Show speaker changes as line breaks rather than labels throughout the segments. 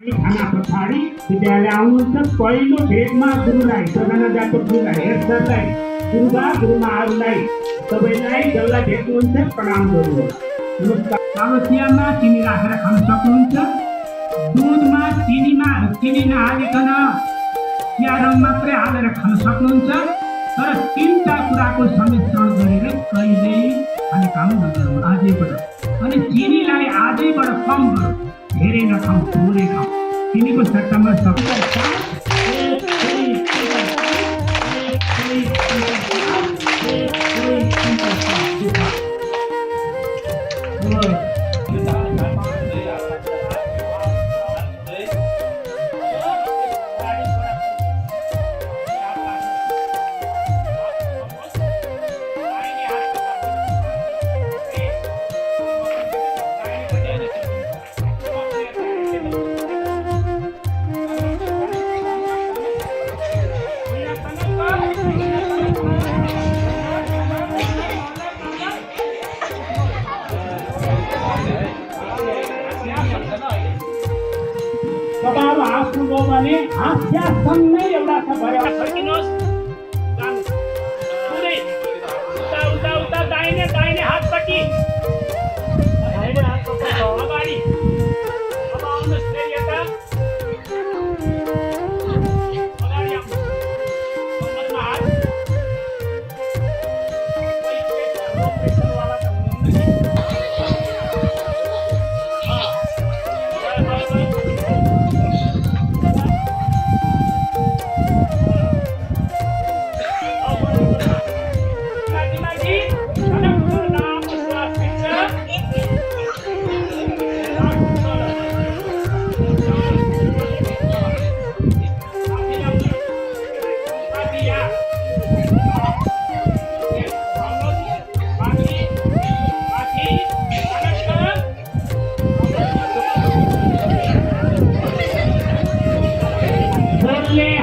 खाना पछाडि विद्यालय आउनुहुन्छ, पहिलो भेटमा गुरुलाई सदनाजाको गुरुलाई हेड सरलाई गुरुबा गुरुमाहरूलाई सबैलाई जसलाई भेट्नुहुन्छ, प्रणाम गर्नुहोला। नमस्कार। सामसियामा चिनी राखेर खान सक्नुहुन्छ। दुधमा, चिनीमा, चिनी नहालिकन चिया रङ मात्रै हालेर खान सक्नुहुन्छ। तर तिनवटा कुराको सम्मिश्रण गरेर कहिल्यै खाने काम नगरौँ आजैबाट। अनि चिनीलाई आजैबाट कम गरौँ। धेरै नखाउँ थोरै खाउँ তিনি করছেন একটা আমরা ಆಶ್ರಮವನೇ ಹಾಸ್ಯ
ಸನ್ನೆ ಎಲ್ಲ ಭಯ उता ઉતા दाहिने દાઈને હાથ अगाडि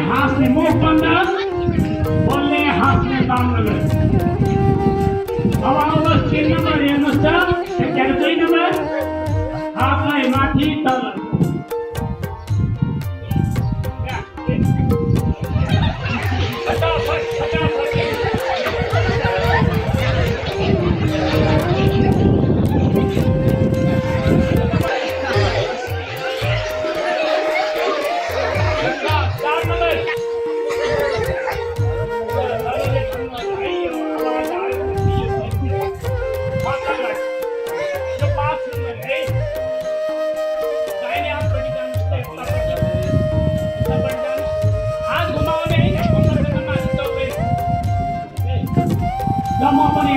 बोलले हाँस्ने मुख हाथ में दाम काम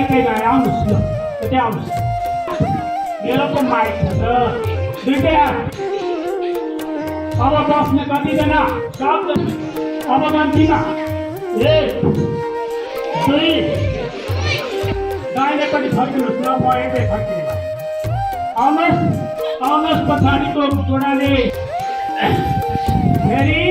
आउनुहोस् ल यतै आउनुहोस् मेरो पो माइक छ त अब बस्ने कतिजना शब्द अब गन्तीमा एक दुई दाहिनेपट्टि फर्किनुहोस् ल म यतै फर्किने आउनुहोस् आउनुहोस् पछाडिको जोडाले फेरि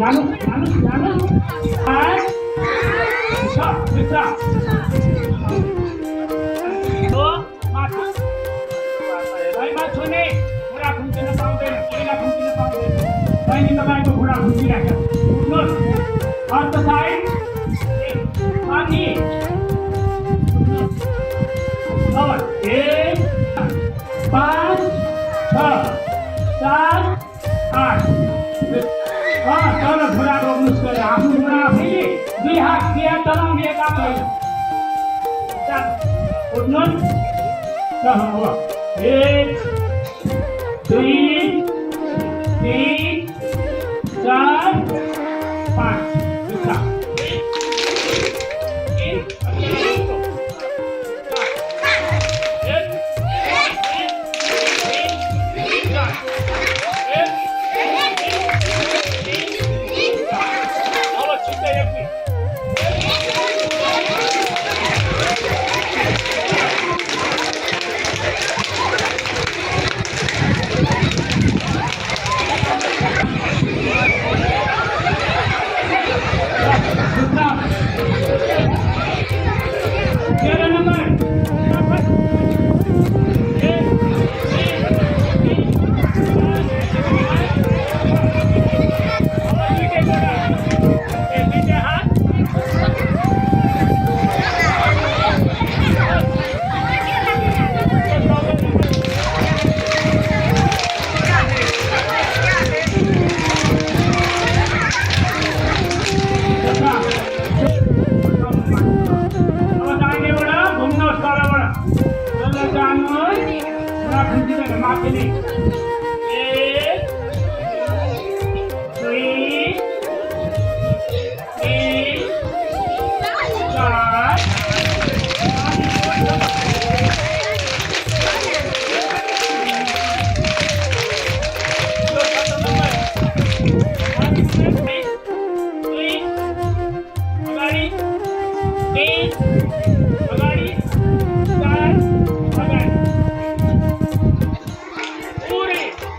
জানো জানো জানো
আর সব পিতা
তো মাথা ভাই মা শুনে
ঘোড়া খুঁজতে না পাও দেন ঘোড়া খুঁজতে না পাও দেন তাই নিতে ভাই ঘোড়া খুঁজতে রাখা તરત બરાબર મુશ
કરે આખું બરાબર થઈ ગઈ બે હાથ બે હાથ તરંગ એક આપણે ચાલ ઉઠનો એક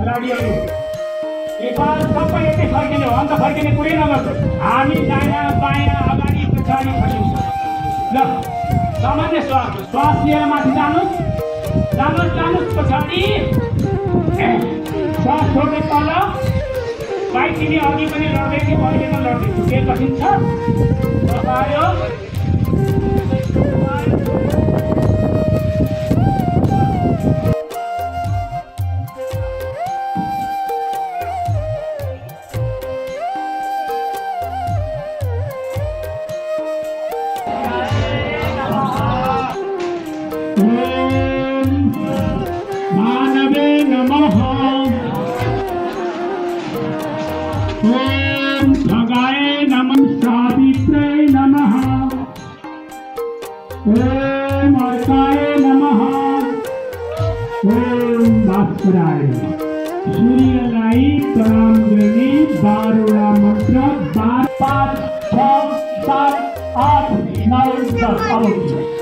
खेलाडीहरू। नेपाल सबै यति फर्किने हो अन्त फर्किने कुरै नगर्छु। हामी दायाँ बायाँ अगाडि पछाडि फर्किन्छ। ल सामान्य श्वास श्वास लिएर माथि जानुहोस् जानुहोस् जानुहोस् पछाडि। श्वास छोड्दै तल। भाइ तिमी अघि पनि लड्दै थियौ अहिले पनि लड्दैछु के कठिन छ? ॐ खगाय नमः सावित्रे नमः ॐ अर्काय नमः ॐ भास्कराय सूर्यलाई प्रणाम गर्ने बाह्रवटा मन्त्र बाह्र पाँच छ सात आठ नौ दस अब